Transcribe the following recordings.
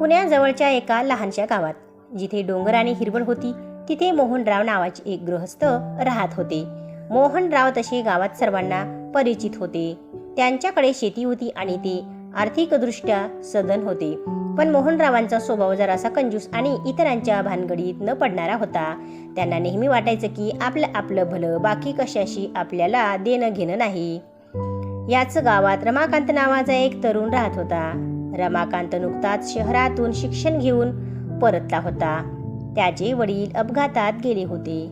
पुण्याजवळच्या एका लहानशा गावात. जिथे डोंगर आणि हिरवळ होती तिथे मोहनराव नावाचे एक गृहस्थ राहत होते. मोहनराव तसे गावात सर्वांना परिचित होते. त्यांच्याकडे शेती होती आणि ते आर्थिकदृष्ट्या सदन होते. पण मोहनरावांचा स्वभाव जरासा कंजूस आणि इतरांच्या भानगडीत न पडणारा होता. त्यांना नेहमी वाटायचं की आपलं आपलं भलं बाकी कशाशी आपल्याला देणं घेणं नाही. याच गावात रमाकांत नावाचा एक तरुण राहत होता. रमाकांत नुकताच शहरातून शिक्षण घेऊन परतला होता. त्याचे वडील अपघातात गेले होते.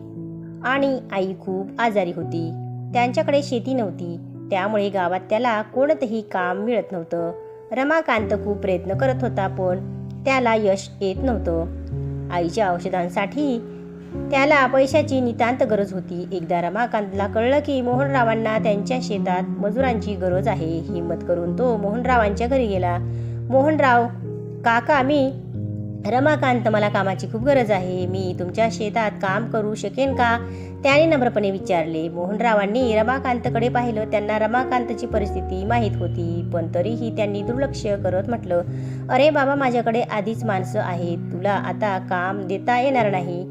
आणि आई खूप आजारी होती. त्यांच्याकडे शेती नव्हती. त्यामुळे गावात त्याला कोणतंही काम मिळत नव्हतं. रमाकांत खूप प्रयत्न करत होता पण त्याला यश येत नव्हतं. आईच्या औषधांसाठी त्याला पैशाची नितांत गरज होती. एकदा रमाकांतला कळलं की मोहनरावांना त्यांच्या शेतात मजुरांची गरज आहे. हिंमत करून तो मोहनरावांच्या घरी गेला. मोहनराव काका मी. रमाकांत मला कामाची खूप गरज आहे. मी तुमच्या शेतात काम करू शकेन का? त्याने नम्रपणे विचारले. मोहनरावांनी रमाकांतकडे पाहिलं. त्यांना रमाकांतची परिस्थिती माहीत होती पण तरीही त्यांनी दुर्लक्ष करत म्हटलं अरे बाबा माझ्याकडे आधीच माणसं आहेत. तुला आता काम देता येणार नाही.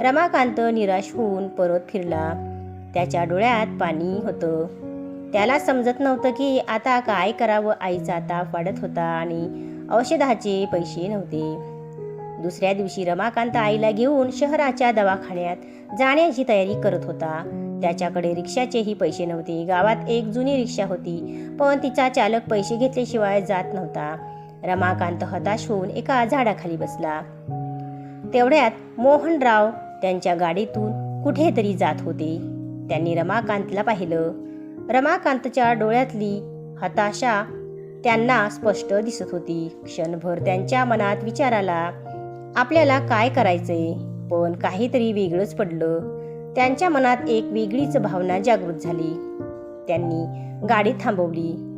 रमाकांत निराश होऊन परत फिरला. त्याच्या डोळ्यात पाणी होतं. त्याला समजत नव्हतं की आता काय करावं आईचा ताप वाढत होता आणि औषधाचे पैसे नव्हते. दुसऱ्या दिवशी रमाकांत आईला घेऊन शहराच्या दवाखान्यात जाण्याची तयारी करत होता. त्याच्याकडे रिक्षाचेही पैसे नव्हते. गावात एक जुनी रिक्षा होती पण तिचा चालक पैसे घेतल्याशिवाय जात नव्हता. रमाकांत हताश होऊन एका झाडाखाली बसला. तेवढ्यात मोहनराव त्यांच्या गाडीतून कुठेतरी जात होते. त्यांनी रमाकांतला पाहिलं. रमाकांतच्या डोळ्यातली हताशा त्यांना स्पष्ट दिसत होती. क्षणभर त्यांच्या मनात विचाराला आपल्याला काय करायचंय? पण काहीतरी वेगळंच पडलं. त्यांच्या मनात एक वेगळीच भावना जागृत झाली. त्यांनी गाडी थांबवली.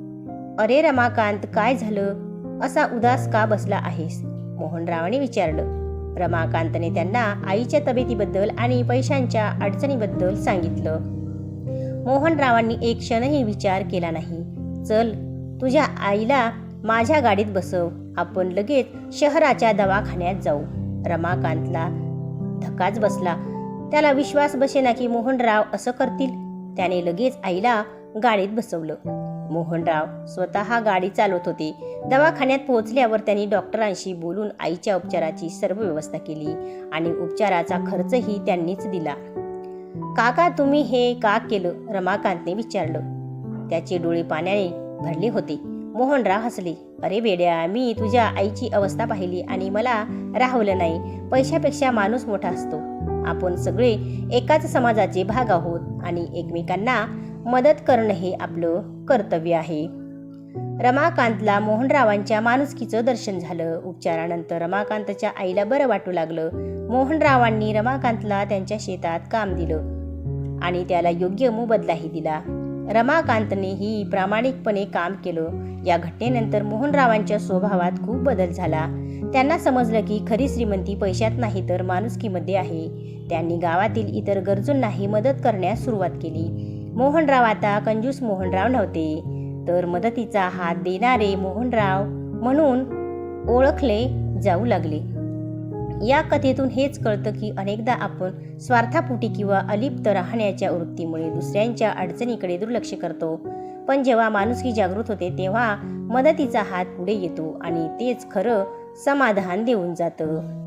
अरे रमाकांत काय झालं? असा उदास का बसला आहेस? मोहनरावाने विचारलं. रमाकांतने त्यांना आईच्या तब्येतीबद्दल आणि पैशांच्या अडचणीबद्दल सांगितलं. मोहनरावांनी एक क्षणही विचार केला नाही. चल तुझ्या आईला माझ्या गाडीत बसव. आपण लगेच शहराच्या दवाखान्यात जाऊ. रमाकांतला धक्काच बसला. त्याला विश्वास बसेना की मोहनराव असं करतील. त्याने लगेच आईला गाडीत बसवलं. मोहनराव स्वतः गाडी चालवत होते. दवाखान्यात पोहोचल्यावर त्यांनी डॉक्टरांशी बोलून आईच्या उपचाराची सर्व व्यवस्था केली आणि उपचाराचा खर्चही त्यांनीच दिला. काका तुम्ही हे का केलं? रमाकांतने विचारलं. त्याचे डोळे पाण्याने भरले होते. मोहनराव हसले. अरे बेड्या मी तुझ्या आईची अवस्था पाहिली आणि मला राहवलं नाही. पैशापेक्षा माणूस मोठा असतो. आपण सगळे एकाच समाजाचे भाग आहोत आणि एकमेकांना मदत करणं हे आपलं कर्तव्य आहे. रमाकांतला मोहनरावांच्या माणुसकीचं दर्शन झालं. उपचारानंतर रमाकांतच्या आईला बरं वाटू लागलं. मोहनरावांनी रमाकांतला त्यांच्या शेतात काम दिलं. आणि त्याला योग्य मोबदलाही दिला. रमाकांतनेही प्रामाणिकपणे काम केलं. या घटनेनंतर मोहनरावांच्या स्वभावात खूप बदल झाला. त्यांना समजलं की खरी श्रीमंती पैशात नाही तर माणुसकीमध्ये आहे. त्यांनी गावातील इतर गरजूंनाही मदत करण्यास सुरुवात केली. मोहनराव आता कंजूस मोहनराव नव्हते. तर मदतीचा हात देणारे मोहनराव म्हणून ओळखले जाऊ लागले. या कथेतून हेच कळतं की अनेकदा आपण स्वार्थापोटी किंवा अलिप्त राहण्याच्या वृत्तीमुळे दुसऱ्यांच्या अडचणीकडे दुर्लक्ष करतो. पण जेव्हा माणुसकी जागृत होते तेव्हा मदतीचा हात पुढे येतो आणि तेच खरं समाधान देऊन जातं.